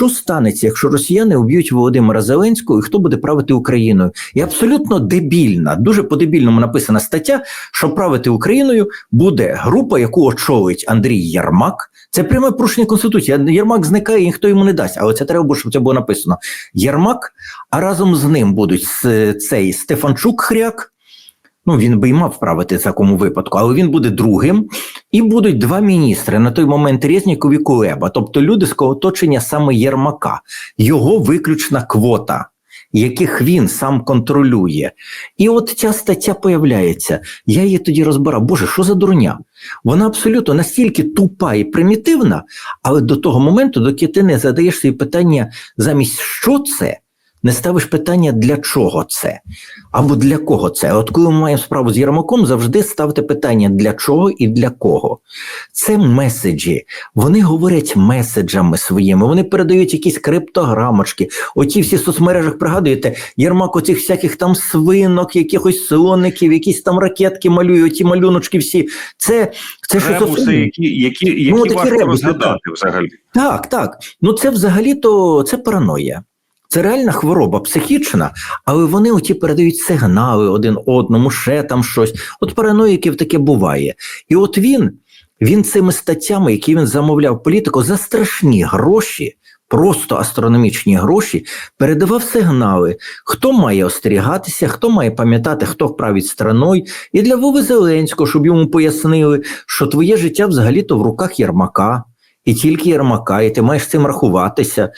що станеться, якщо росіяни уб'ють Володимира Зеленського, і хто буде правити Україною? І абсолютно дебільна, дуже по-дебільному написана стаття, що правити Україною буде група, яку очолить Андрій Ярмак. Це пряме порушення конституції. Єрмак зникає, і ніхто йому не дасть. Але це треба, було, щоб це було написано. Єрмак, а разом з ним будуть цей Стефанчук Хряк. Ну, він би й мав правити в такому випадку, але він буде другим. І будуть два міністри на той момент Резніков і Кулеба, тобто люди з оточення саме Єрмака, його виключна квота, яких він сам контролює. І от ця стаття появляється. Я її тоді розбирав. Боже, що за дурня? Вона абсолютно настільки тупа і примітивна, але до того моменту, доки ти не задаєш собі питання замість що це, не ставиш питання, для чого це, або для кого це. От коли ми маємо справу з Єрмаком, завжди ставте питання для чого і для кого. Це меседжі. Вони говорять меседжами своїми, вони передають якісь криптограмочки. Оті всі в соцмережах пригадуєте, Єрмак оцих всяких там свинок, якихось слоників, якісь там ракетки малює, оті малюночки всі. Це, це що Ребуси, які, які, які Ну, важко ребуси, розгадати взагалі. Так, так. Ну це взагалі-то це параноя. Це реальна хвороба психічна, але вони оті передають сигнали один одному, ще там щось. От параноїків таке буває. І от він, він цими статтями, які він замовляв політику, за страшні гроші, просто астрономічні гроші, передавав сигнали, хто має остерігатися, хто має пам'ятати, хто править страною. І для Вови Зеленського, щоб йому пояснили, що твоє життя взагалі-то в руках Єрмака. І тільки Єрмака, і ти маєш з цим рахуватися.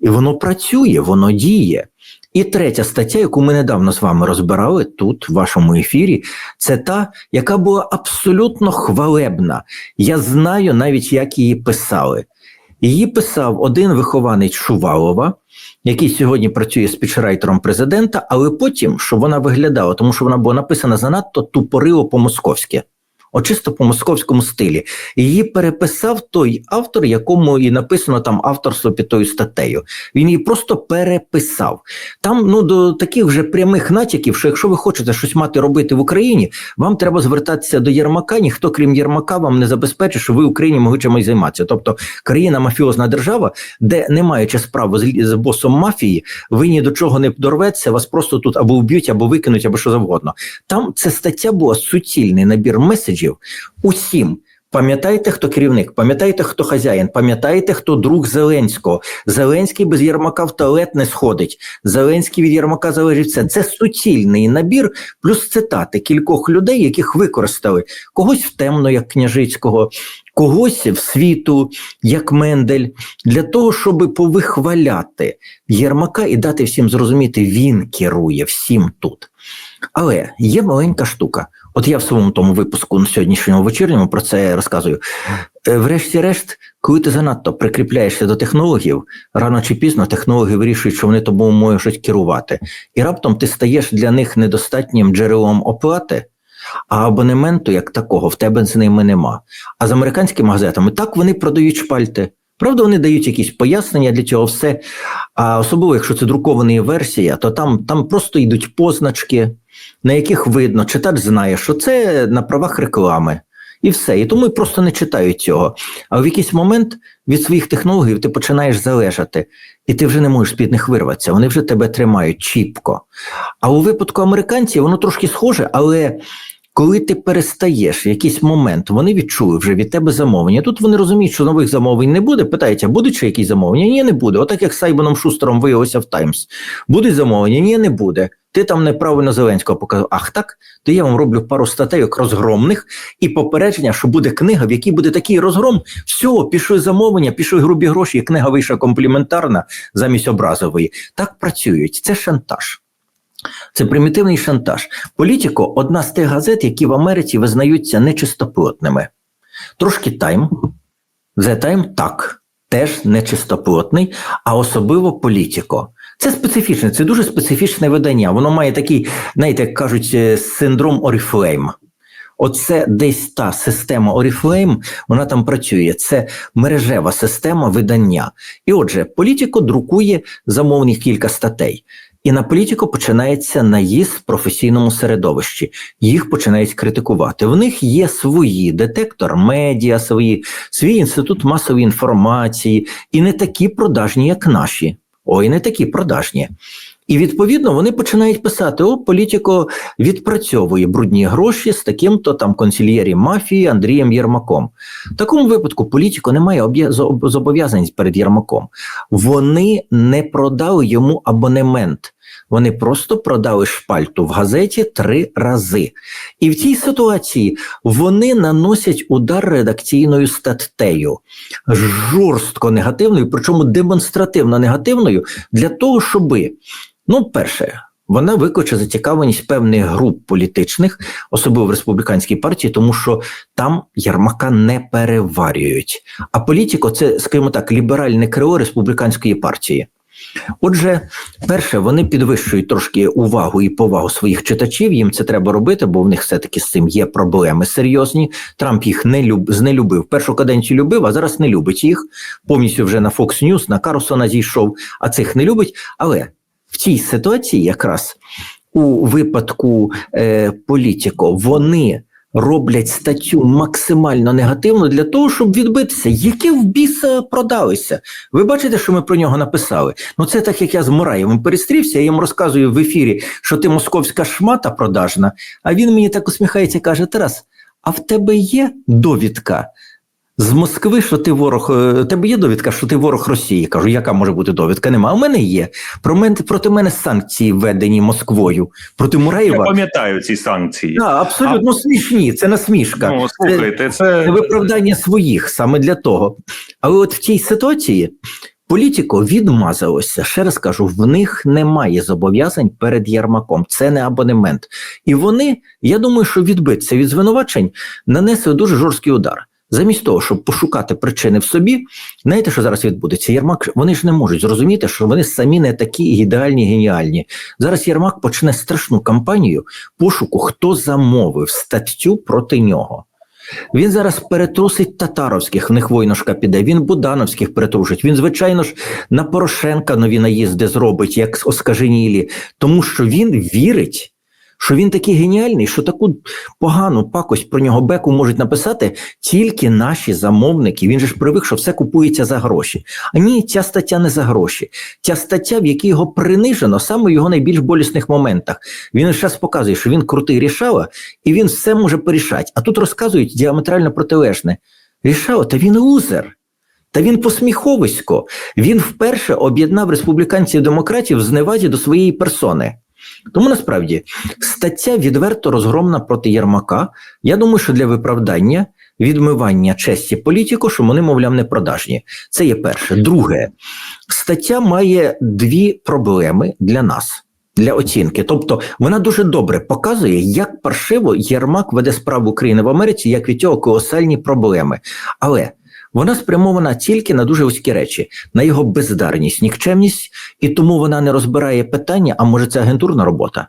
І воно працює, воно діє. І третя стаття, яку ми недавно з вами розбирали тут, в вашому ефірі, це та, яка була абсолютно хвалебна. Я знаю навіть, як її писали. Її писав один вихованець Шувалова, який сьогодні працює спічрайтером президента, але потім, щоб вона виглядала, тому що вона була написана занадто тупорило по-московськи. От чисто по московському стилі. Її переписав той автор, якому і написано там авторство під тою статтею. Він її просто переписав. Там ну до таких вже прямих натяків, що якщо ви хочете щось мати робити в Україні, вам треба звертатися до Єрмака. Ніхто, крім Єрмака, вам не забезпечить, що ви в Україні могли чимось займатися. Тобто країна мафіозна держава, де не маючи справи з, з босом мафії, ви ні до чого не дорветься, вас просто тут або вб'ють, або викинуть, або що завгодно. Там ця стаття була суцільний набір меседжів усім. Пам'ятаєте, хто керівник, пам'ятаєте, хто хазяїн, пам'ятаєте, хто друг Зеленського. Зеленський без Єрмака в туалет не сходить. Зеленський від Єрмака залежить все. Це суцільний набір, плюс цитати кількох людей, яких використали когось в темно, як княжицького, когось в світу, як Мендель, для того, щоб повихваляти Єрмака і дати всім зрозуміти, він керує всім тут. Але є маленька штука. От я в своєму тому випуску на сьогоднішньому вечірньому про це розказую. Е, Врешті-решт, коли ти занадто прикріпляєшся до технологів, рано чи пізно технологи вирішують, що вони тобою можуть керувати, і раптом ти стаєш для них недостатнім джерелом оплати. А абонементу як такого в тебе з ними нема. А з американськими газетами так вони продають шпальти. Правда, вони дають якісь пояснення для цього все. А особливо, якщо це друкована версія, то там, там просто йдуть позначки, на яких видно, читач знає, що це на правах реклами. І все. І тому просто не читають цього. А в якийсь момент від своїх технологів ти починаєш залежати, і ти вже не можеш з-під них вирватися. Вони вже тебе тримають чіпко. А у випадку американців воно трошки схоже, але коли ти перестаєш якийсь момент, вони відчули вже від тебе замовлення. Тут вони розуміють, що нових замовлень не буде. Питають, а будуть ще якісь замовлення? Ні, не буде. Отак як Сайбоном Шустером виявилося в Таймс. Будуть замовлення? Ні, не буде. Ти там неправильно Зеленського показав. Ах так, то я вам роблю пару статейок розгромних і попередження, що буде книга, в якій буде такий розгром. Все, пішли замовлення, пішли грубі гроші, і книга вийшла компліментарна замість образової. Так працюють. Це шантаж. Це примітивний шантаж. Політико одна з тих газет, які в Америці визнаються нечистоплотними. Трошки тайм, The Time так, теж нечистоплотний, а особливо політико. Це специфічне, це дуже специфічне видання. Воно має такий, знаєте, як кажуть, е, синдром Oriflame. Оце десь та система Oriflame, вона там працює. Це мережева система видання. І отже, політико друкує замовних кілька статей. І на політику починається наїзд в професійному середовищі. Їх починають критикувати. В них є свої детектор медіа, свої, свій інститут масової інформації, і не такі продажні, як наші. Ой, не такі продажні. І відповідно вони починають писати: о, політико відпрацьовує брудні гроші з таким-то там консільєрі мафії Андрієм Єрмаком. В такому випадку політико не має зобов'язань перед Єрмаком. Вони не продали йому абонемент. Вони просто продали шпальту в газеті три рази. І в цій ситуації вони наносять удар редакційною статтею, жорстко негативною, причому демонстративно негативною, для того, щоби, ну, перше, вона викличе зацікавленість певних груп політичних, особливо в республіканській партії, тому що там Ярмака не переварюють. А політико це, скажімо так, ліберальне крило республіканської партії. Отже, перше, вони підвищують трошки увагу і повагу своїх читачів. Їм це треба робити, бо в них все-таки з цим є проблеми серйозні. Трамп їх не люб, знелюбив. Першу каденцію любив, а зараз не любить їх. Повністю вже на Fox News, на Карлсона зійшов, а цих не любить. Але в цій ситуації, якраз у випадку е, політико, вони роблять статтю максимально негативно для того, щоб відбитися. Яке в біса продалися? Ви бачите, що ми про нього написали? Ну це так, як я з Мураєвим перестрівся, я йому розказую в ефірі, що ти московська шмата продажна, а він мені так усміхається і каже: Тарас, а в тебе є довідка? З Москви, що ти ворог, е, тебе є довідка, що ти ворог Росії. Кажу, яка може бути довідка? Нема. У мене є. Про мене проти мене санкції введені Москвою. Проти Я пам'ятаю ці санкції. Да, абсолютно смішні, це насмішка. Ну, слухайте, Це це виправдання своїх саме для того. Але от в цій ситуації політико відмазалося. Ще раз кажу, в них немає зобов'язань перед Єрмаком. Це не абонемент. І вони, я думаю, що відбитися від звинувачень нанесли дуже жорсткий удар. Замість того, щоб пошукати причини в собі, знаєте, що зараз відбудеться? Єрмак вони ж не можуть зрозуміти, що вони самі не такі ідеальні, геніальні. Зараз Єрмак почне страшну кампанію пошуку, хто замовив статтю проти нього. Він зараз перетрусить татаровських, в них войнушка піде. Він Будановських перетрушить. Він, звичайно ж, на Порошенка нові наїзди зробить, як оскаженілі, тому що він вірить, що він такий геніальний, що таку погану пакость про нього беку можуть написати тільки наші замовники. Він же ж привик, що все купується за гроші. А ні, ця стаття не за гроші. Ця стаття, в якій його принижено саме в його найбільш болісних моментах. Він зараз показує, що він крутий рішава, і він все може порішати. А тут розказують діаметрально протилежне. Рішава, та він лузер. Та він посміховисько. Він вперше об'єднав республіканців і демократів в зневазі до своєї персони. Тому насправді стаття відверто розгромна проти Єрмака. Я думаю, що для виправдання відмивання честі політику, що вони, мовляв, не продажні. Це є перше. Друге, стаття має дві проблеми для нас. Для оцінки, тобто вона дуже добре показує, як паршиво Єрмак веде справу України в Америці, як від цього колосальні проблеми. Але вона спрямована тільки на дуже вузькі речі, на його бездарність, нікчемність, і тому вона не розбирає питання, а може це агентурна робота.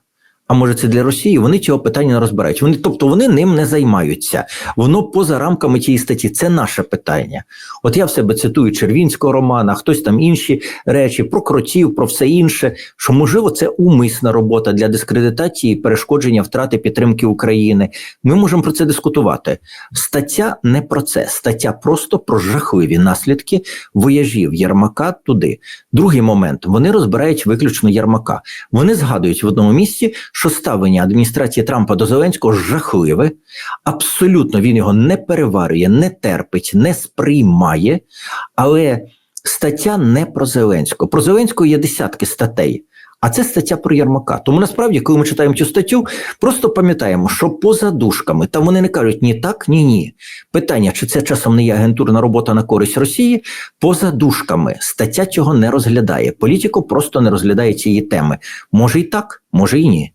А може це для Росії? Вони цього питання не розбирають. Вони, тобто вони ним не займаються. Воно поза рамками тієї статті. Це наше питання. От я в себе цитую Червінського романа, хтось там інші речі, про кротів, про все інше. Що можливо, це умисна робота для дискредитації, перешкодження втрати підтримки України. Ми можемо про це дискутувати. Стаття не про це. Стаття просто про жахливі наслідки вояжів Єрмака туди. Другий момент вони розбирають виключно Єрмака. Вони згадують в одному місці, що ставлення адміністрації Трампа до Зеленського жахливе. Абсолютно він його не переварює, не терпить, не сприймає. Але стаття не про Зеленського. Про Зеленського є десятки статей. А це стаття про Єрмака. Тому насправді, коли ми читаємо цю статтю, просто пам'ятаємо, що поза дужками там вони не кажуть ні так, ні ні. Питання, чи це часом не є агентурна робота на користь Росії, поза дужками стаття цього не розглядає. Політико просто не розглядає цієї теми. Може і так, може і ні.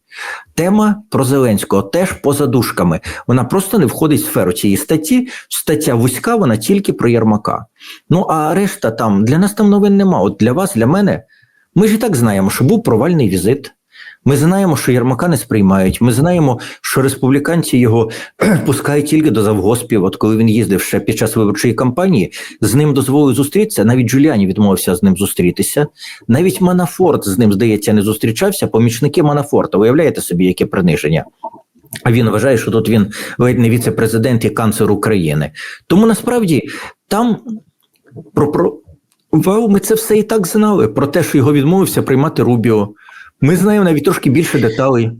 Тема про Зеленського теж поза дужками. Вона просто не входить в сферу цієї статті. Стаття вузька, вона тільки про Єрмака. Ну а решта там для нас там новин нема. От для вас, для мене. Ми ж і так знаємо, що був провальний візит. Ми знаємо, що Єрмака не сприймають. Ми знаємо, що республіканці його пускають тільки до завгоспів. От коли він їздив ще під час виборчої кампанії, з ним дозволили зустрітися. Навіть Джуліані відмовився з ним зустрітися. Навіть Манафорт з ним, здається, не зустрічався. Помічники Манафорта. Уявляєте собі, яке приниження? А він вважає, що тут він ледь не віце-президент і канцлер України. Тому насправді там про, про ми це все і так знали. Про те, що його відмовився приймати Рубіо. Ми знаємо навіть трошки більше деталей.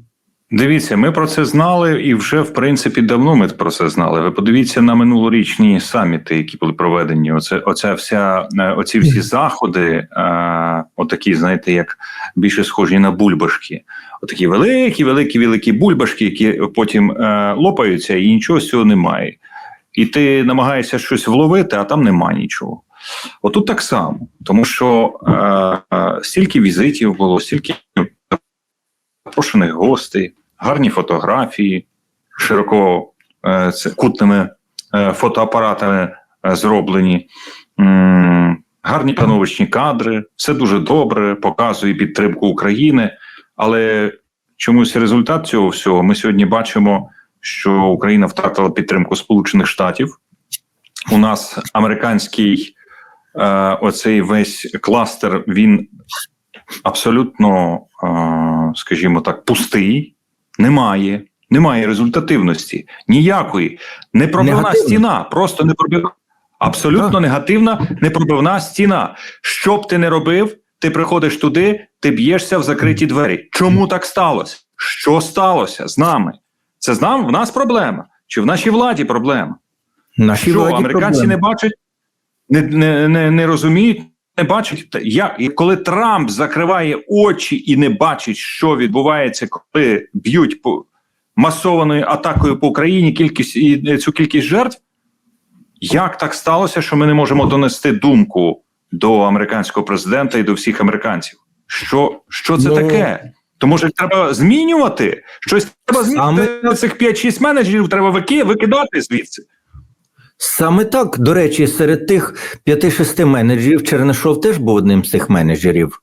Дивіться, ми про це знали, і вже в принципі давно ми про це знали. Ви подивіться на минулорічні саміти, які були проведені. Оце, оця вся е, оці всі заходи, е, отакі, знаєте, як більше схожі на бульбашки. Отакі великі, великі, великі бульбашки, які потім е, лопаються, і нічого з цього немає. І ти намагаєшся щось вловити, а там нема нічого. Отут так само, тому що е, е, стільки візитів було, стільки запрошених гостей, гарні фотографії, широко е, кутними е, фотоапаратами е, зроблені, м, гарні пановичні кадри, все дуже добре, показує підтримку України. Але чомусь результат цього всього ми сьогодні бачимо, що Україна втратила підтримку Сполучених Штатів. У нас американський е, оцей весь кластер він абсолютно, е, скажімо так, пустий, немає, немає результативності ніякої. Непробивна Негативно. стіна, просто непробивна. Абсолютно Так. негативна, непробивна стіна. Що б ти не робив, ти приходиш туди, ти б'єшся в закриті двері. Чому так сталося? Що сталося з нами? Це з нами в нас проблема, чи в нашій владі проблема? Наші що владі американці проблеми. не бачать, не, не, не, не розуміють, не бачать. Та Як і коли Трамп закриває очі і не бачить, що відбувається, коли б'ють по масованою атакою по Україні кількість і е, цю кількість жертв. Як так сталося, що ми не можемо донести думку до американського президента і до всіх американців? Що, що це Ну, таке? То може треба змінювати? Щось треба змінити Саме- цих 5-6 менеджерів, треба викидати звідси. Саме так, до речі, серед тих 5-6 менеджерів Чернишов теж був одним з цих менеджерів.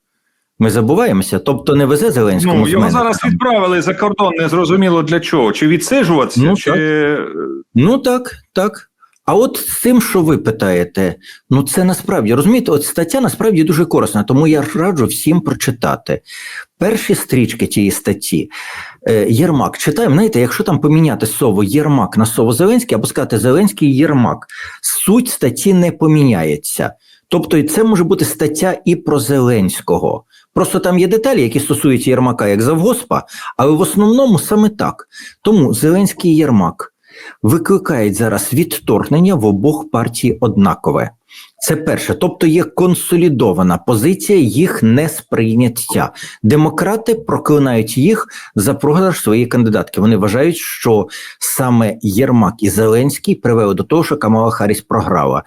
Ми забуваємося, тобто не везе Зеленському Ну, з його зараз відправили за кордон, не зрозуміло для чого. Чи відсижуватися, Ну, чи Ну так, так. А от з тим, що ви питаєте, ну це насправді розумієте, от стаття насправді дуже корисна, тому я раджу всім прочитати. Перші стрічки тієї статті е, Єрмак читаємо. Знаєте, якщо там поміняти слово Єрмак на слово Зеленський, або сказати Зеленський Єрмак, суть статті не поміняється. Тобто, це може бути стаття і про Зеленського. Просто там є деталі, які стосуються Єрмака як завгоспа, але в основному саме так. Тому Зеленський Єрмак викликають зараз відторгнення в обох партій однакове. Це перше, тобто є консолідована позиція їх несприйняття. Демократи проклинають їх за програш своєї кандидатки. Вони вважають, що саме Єрмак і Зеленський привели до того, що Камала Харріс програла.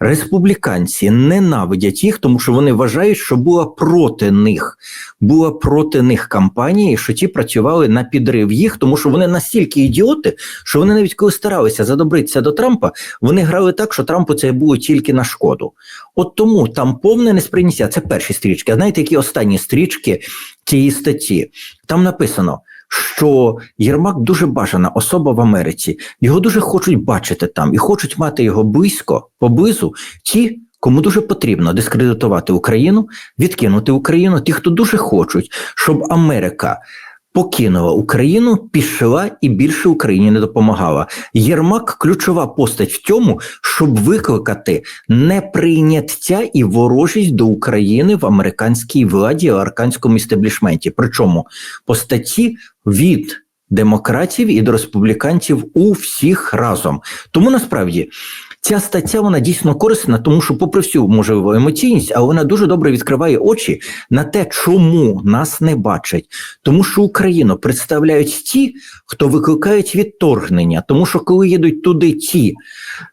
Республіканці ненавидять їх, тому що вони вважають, що була проти них, була проти них кампанія, і що ті працювали на підрив їх, тому що вони настільки ідіоти, що вони навіть коли старалися задобритися до Трампа, вони грали так, що Трампу це було тільки на шкоду. От тому там повне несприйняття. Це перші стрічки. А знаєте, які останні стрічки цієї статті? Там написано. Що Єрмак дуже бажана особа в Америці, його дуже хочуть бачити там і хочуть мати його близько, поблизу ті, кому дуже потрібно дискредитувати Україну, відкинути Україну, ті, хто дуже хочуть, щоб Америка покинула Україну, пішла і більше Україні не допомагала. Єрмак ключова постать в цьому, щоб викликати неприйняття і ворожість до України в американській владі, в американському істеблішменті. Причому по статті від демократів і до республіканців у всіх разом. Тому насправді. Ця стаття вона дійсно корисна, тому що, попри всю можливу емоційність, але вона дуже добре відкриває очі на те, чому нас не бачать. Тому що Україну представляють ті, хто викликають відторгнення. Тому що коли їдуть туди ті,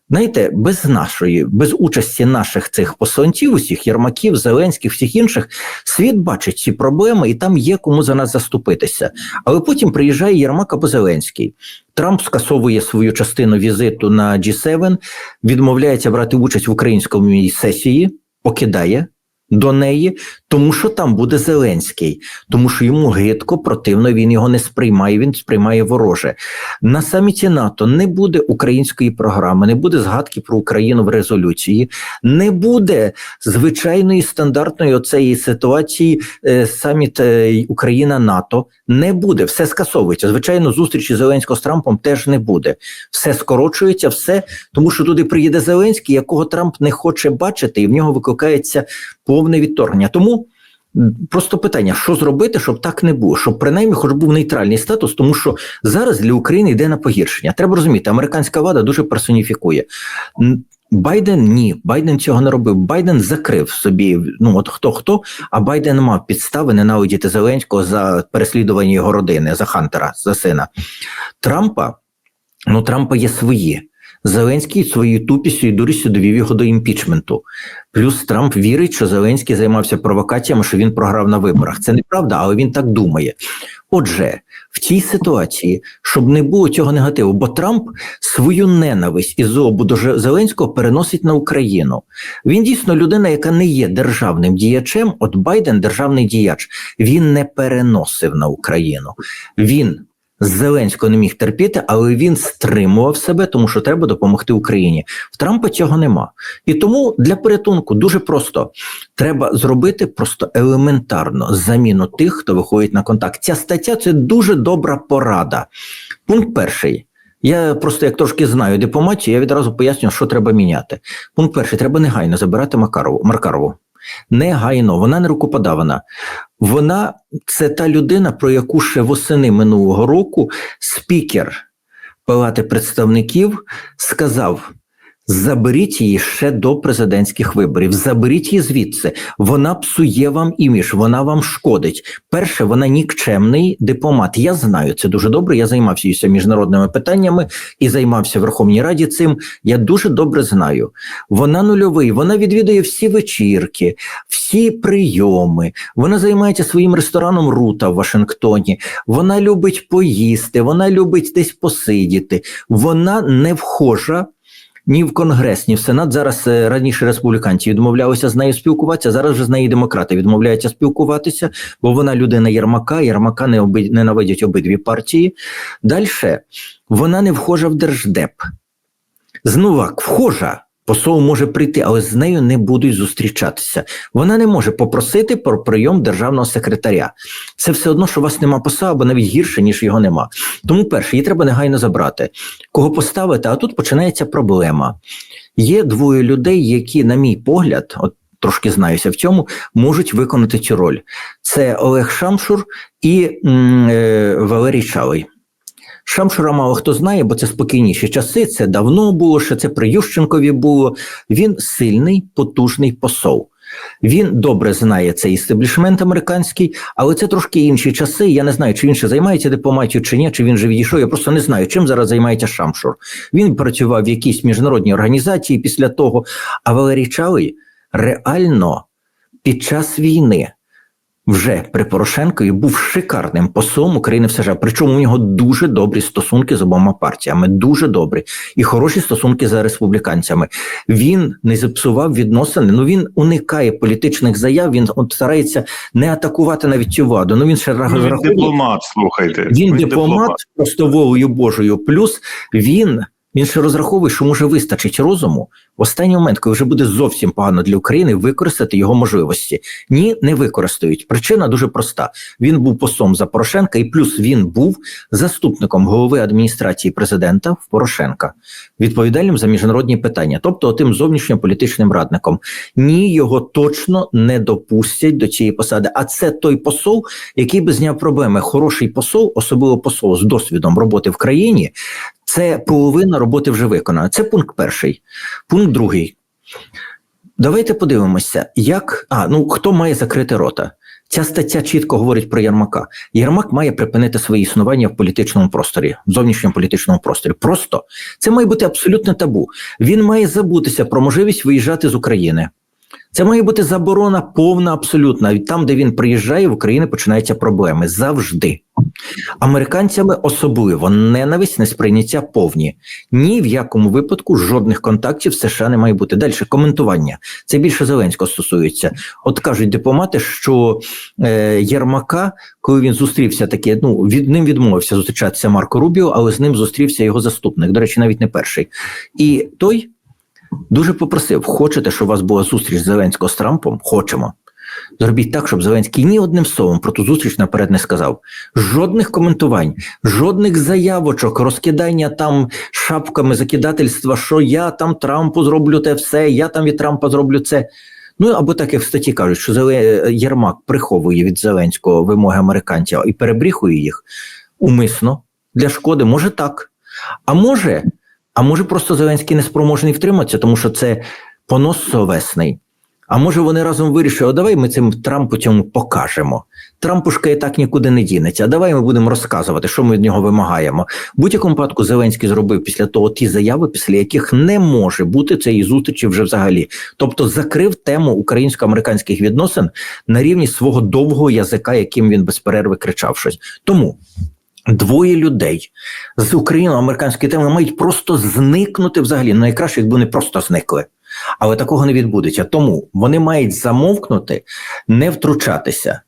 знаєте, без нашої, без участі наших цих посланців, усіх Єрмаків, Зеленських, всіх інших, світ бачить ці проблеми, і там є кому за нас заступитися. Але потім приїжджає Єрмак або Зеленський. Трамп скасовує свою частину візиту на G7, відмовляється брати участь в українському сесії, покидає до неї, тому що там буде Зеленський, тому що йому гидко, противно, він його не сприймає, він сприймає вороже. На саміті НАТО не буде української програми, не буде згадки про Україну в резолюції, не буде звичайної стандартної оцеї ситуації е, саміт е, Україна-НАТО. Не буде, все скасовується. Звичайно, зустрічі Зеленського з Трампом теж не буде. Все скорочується, все, тому що туди приїде Зеленський, якого Трамп не хоче бачити, і в нього викликається повне відторгнення. Тому просто питання: що зробити, щоб так не було, щоб принаймні хоч був нейтральний статус, тому що зараз для України йде на погіршення. Треба розуміти, американська влада дуже персоніфікує. Байден ні, Байден цього не робив. Байден закрив собі. Ну от хто хто, а Байден мав підстави ненавидіти Зеленського за переслідування його родини, за Хантера, за сина Трампа. Ну, Трампа є свої. Зеленський своєю тупістю і дурістю довів його до імпічменту. Плюс Трамп вірить, що Зеленський займався провокаціями, що він програв на виборах. Це неправда, але він так думає. Отже, в цій ситуації, щоб не було цього негативу, бо Трамп свою ненависть і злобу до Зеленського переносить на Україну. Він дійсно людина, яка не є державним діячем. От Байден державний діяч. Він не переносив на Україну. Він Зеленського не міг терпіти, але він стримував себе, тому що треба допомогти Україні. В Трампа цього нема. І тому для порятунку дуже просто треба зробити просто елементарно заміну тих, хто виходить на контакт. Ця стаття це дуже добра порада. Пункт перший. Я просто як трошки знаю дипломатію, я відразу поясню, що треба міняти. Пункт перший, треба негайно забирати Макарову, Маркарову. Негайно, вона не рукоподавана. Вона це та людина, про яку ще восени минулого року спікер Палати представників сказав: заберіть її ще до президентських виборів, заберіть її звідси. Вона псує вам імідж, вона вам шкодить. Перше, вона нікчемний дипломат. Я знаю це дуже добре. Я займався міжнародними питаннями і займався Верховній Раді цим. Я дуже добре знаю. Вона нульовий, вона відвідує всі вечірки, всі прийоми. Вона займається своїм рестораном Рута в Вашингтоні. Вона любить поїсти, вона любить десь посидіти. Вона не вхожа. Ні в Конгрес, ні в Сенат. Зараз е, раніше республіканці відмовлялися з нею спілкуватися. Зараз вже з нею демократи відмовляються спілкуватися, бо вона людина Єрмака. Єрмака не оби... ненавидять обидві партії. Далі вона не вхожа в держдеп. Знувак вхожа. Посол може прийти, але з нею не будуть зустрічатися. Вона не може попросити про прийом державного секретаря. Це все одно, що у вас нема посла, або навіть гірше, ніж його нема. Тому перше, її треба негайно забрати. Кого поставити? А тут починається проблема. Є двоє людей, які, на мій погляд, от трошки знаюся в цьому, можуть виконати цю роль. Це Олег Шамшур і м, е, Валерій Чалий. Шамшура мало хто знає, бо це спокійніші часи. Це давно було, ще це при Ющенкові було. Він сильний, потужний посол. Він добре знає цей істеблішмент американський, але це трошки інші часи. Я не знаю, чи він ще займається дипломатією, чи ні, чи він вже відійшов. Я просто не знаю, чим зараз займається Шамшур. Він працював в якійсь міжнародній організації після того. А Валерій Чалий реально під час війни вже при Порошенкові був шикарним послом України в США. Причому у нього дуже добрі стосунки з обома партіями, дуже добрі і хороші стосунки з республіканцями. Він не зіпсував відносини. Ну він уникає політичних заяв. Він от старається не атакувати навіть цю владу. Ну він ще Ну, він дипломат, слухайте. Він дипломат просто волею Божою. Плюс він. Він ще розраховує, що може вистачить розуму в останній момент, коли вже буде зовсім погано для України, використати його можливості. Ні, не використають. Причина дуже проста: він був послом за Порошенка, і плюс він був заступником голови адміністрації президента в Порошенка, відповідальним за міжнародні питання, тобто тим зовнішньополітичним радником. Ні, його точно не допустять до цієї посади. А це той посол, який би зняв проблеми. Хороший посол, особливо посол з досвідом роботи в країні. Це половина роботи вже виконана. Це пункт перший. Пункт другий. Давайте подивимося, як. А, ну хто має закрити рота? Ця стаття чітко говорить про Єрмака. Єрмак має припинити своє існування в політичному просторі, в зовнішньому політичному просторі. Просто це має бути абсолютне табу. Він має забутися про можливість виїжджати з України. Це має бути заборона повна, абсолютна. Там, де він приїжджає, в Україні починаються проблеми завжди. Американцями особливо ненависть, несприйняття повні. Ні в якому випадку жодних контактів з США не має бути. Далі коментування. Це більше Зеленського стосується. От кажуть дипломати, що е, Єрмака, коли він зустрівся таке, ну від ним відмовився зустрічатися Марко Рубіо, але з ним зустрівся його заступник. До речі, навіть не перший. І той дуже попросив: хочете, щоб у вас була зустріч Зеленського з Трампом? Хочемо. Зробіть так, щоб Зеленський ні одним словом про ту зустріч наперед не сказав. Жодних коментувань, жодних заявочок, розкидання там шапками закидательства, що я там Трампу зроблю те все, я там від Трампа зроблю це. Ну або так як в статті кажуть, що Єрмак приховує від Зеленського вимоги американців і перебріхує їх умисно для шкоди. Може так. А може, а може просто Зеленський не спроможний втриматися, тому що це понос совесний. А може вони разом вирішили, давай ми цим Трампу цьому покажемо. Трампушка і так нікуди не дінеться. А давай ми будемо розказувати, що ми від нього вимагаємо. В будь-якому випадку Зеленський зробив після того ті заяви, після яких не може бути цієї зустрічі вже взагалі. Тобто закрив тему українсько-американських відносин на рівні свого довгого язика, яким він без перерви кричав щось. Тому двоє людей з україно-американської теми мають просто зникнути взагалі. Ну, найкраще, якби вони просто зникли. Але такого не відбудеться. Тому вони мають замовкнути, не втручатися.